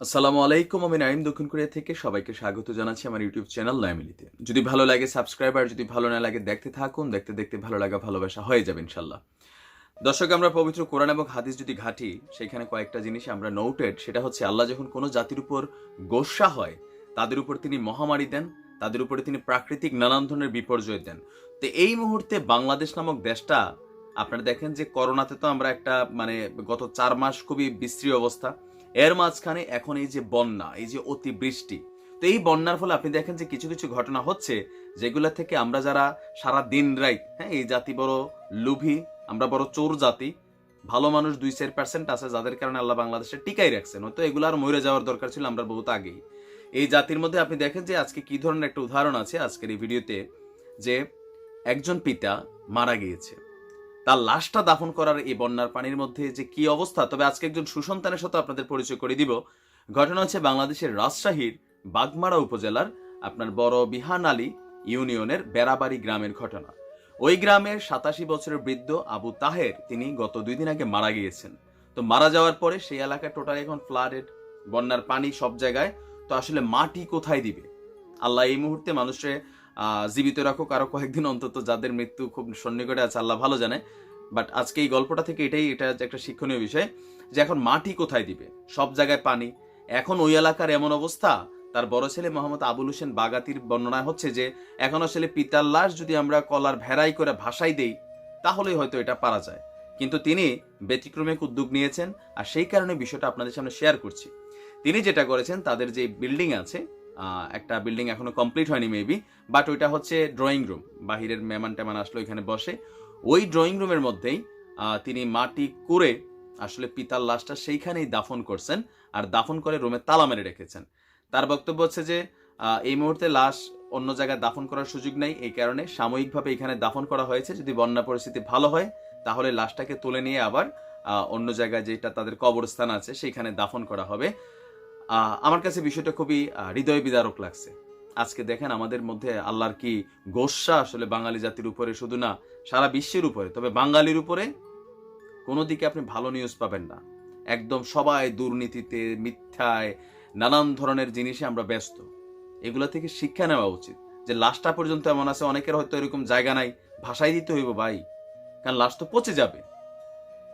আসসালামু আলাইকুম, আমি নাইম দক্ষিণ কোরিয়া থেকে সবাইকে স্বাগত জানাচ্ছি আমার ইউটিউব চ্যানেল নাইমিলিতে। যদি ভালো লাগে সাবস্ক্রাইব আর যদি ভালো না লাগে দেখতে থাকুন, দেখতে দেখতে ভালো লাগা, ভালোবাসা হয়ে যাবে ইনশাল্লাহ দর্শক, আমরা পবিত্র কোরআন এবং হাদিস যদি ঘাঁটি, সেখানে কয়েকটা জিনিস আমরা নোটেড সেটা হচ্ছে আল্লাহ যখন কোনো জাতির উপর গোসা হয়, তাদের উপর তিনি মহামারী দেন, তাদের উপরে তিনি প্রাকৃতিক নানান ধরনের বিপর্যয় দেন। তো এই মুহূর্তে বাংলাদেশ নামক দেশটা, আপনারা দেখেন যে করোনাতে তো আমরা একটা মানে গত চার মাস খুবই বিশ্রী অবস্থা। এর মাঝখানে এখন এই যে বন্যা, এই যে অতিবৃষ্টি, তো এই বন্যার ফলে আপনি দেখেন যে কিছু কিছু ঘটনা হচ্ছে যেগুলো থেকে আমরা যারা সারা দিন রাইত হ্যাঁ এই জাতি বড় লুভি, আমরা বড় চোর জাতি, ভালো মানুষ দুই চার পার্সেন্ট আছে যাদের কারণে আল্লাহ বাংলাদেশে টিকাই রাখছেন। হয়তো এগুলো আর মরে যাওয়ার দরকার ছিল, আমরা বহুত আগেই। এই জাতির মধ্যে আপনি দেখেন যে আজকে কি ধরনের একটা উদাহরণ আছে আজকের এই ভিডিওতে যে একজন পিতা মারা গিয়েছে। তার লাশটা দাফন করার এই বন্যার পানির মধ্যে যে কি অবস্থা? তবে আজকে একজন সুসন্তানের সাথে আপনাদের পরিচয় করে দিব। ঘটনা হচ্ছে বাংলাদেশের রাজশাহীর বাগমারা উপজেলার আপনার বড় বিহান আলী ইউনিয়নের বেড়াবাড়ি গ্রামের ঘটনা। ওই গ্রামের সাতাশি বছরের বৃদ্ধ আবু তাহের তিনি গত দুই দিন আগে মারা গিয়েছেন। তো মারা যাওয়ার পরে সেই এলাকায় টোটাল এখন ফ্লাডেড, বন্যার পানি সব জায়গায়। তো আসলে মাটি কোথায় দিবে? আল্লাহ এই মুহূর্তে মানুষের জীবিত রাখুক আরও কয়েকদিন অন্তত, যাদের মৃত্যু খুব সন্নিকটে আছে, আল্লাহ ভালো জানে। বাট আজকে এই গল্পটা থেকে এটাই, এটা একটা শিক্ষণীয় বিষয় যে এখন মাটি কোথায় দিবে? সব জায়গায় পানি। এখন ওই এলাকার এমন অবস্থা, তার বড় ছেলে মোহাম্মদ আবুল হোসেন বাগাতির বর্ণনা হচ্ছে যে, এখন আসলে পিতার লাশ যদি আমরা কলার ভেড়াই করে ভাসাই দেই, তাহলেই হয়তো এটা পারা যায়। কিন্তু তিনি ব্যতিক্রমে উদ্যোগ নিয়েছেন, আর সেই কারণে বিষয়টা আপনাদের সামনে শেয়ার করছি। তিনি যেটা করেছেন, তাদের যে বিল্ডিং আছে একটা বিল্ডিং এখনও কমপ্লিট হয়নি মেবি বাট ওইটা হচ্ছে ড্রয়িং রুম বাহিরের মেমান টেমান আসলো এখানে বসে। ওই ড্রয়িং রুমের মধ্যেই তিনি মাটি করে আসলে পিতার লাশটা সেইখানেই দাফন করছেন আর দাফন করে রুমে তালা মেরে রেখেছেন। তার বক্তব্য হচ্ছে যে এই মুহূর্তে লাশ অন্য জায়গায় দাফন করার সুযোগ নেই। এই কারণে সাময়িকভাবে এখানে দাফন করা হয়েছে। যদি বন্যা পরিস্থিতি ভালো হয়, তাহলে লাশটাকে তুলে নিয়ে আবার অন্য জায়গায় যেটা তাদের কবরস্থান আছে সেখানে দাফন করা হবে। আমার কাছে বিষয়টা খুবই হৃদয় বিদারক লাগছে। আজকে দেখেন আমাদের মধ্যে আল্লাহর কি গোস্বা আসলে বাঙালি জাতির উপরে শুধু না, সারা বিশ্বের উপরে। তবে বাঙালির উপরে কোনো দিকে আপনি ভালো নিউজ পাবেন না। একদম সবাই দুর্নীতিতে, মিথ্যায়, নানান ধরনের জিনিসে আমরা ব্যস্ত। এগুলো থেকে শিক্ষা নেওয়া উচিত। যে লাশটা পর্যন্ত এমন আছে, অনেকের হয়তো এরকম জায়গা নাই ভাষাই দিতে হইব ভাই। কারণ লাশ তো পচে যাবে।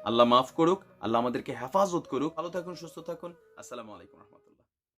আল্লাহ মাফ করুক আল্লাহ আমাদেরকে হেফাজত করুক। ভালো থাকুন সুস্থ থাকুন। আসসালামু আলাইকুম রহমতুল্লাহ।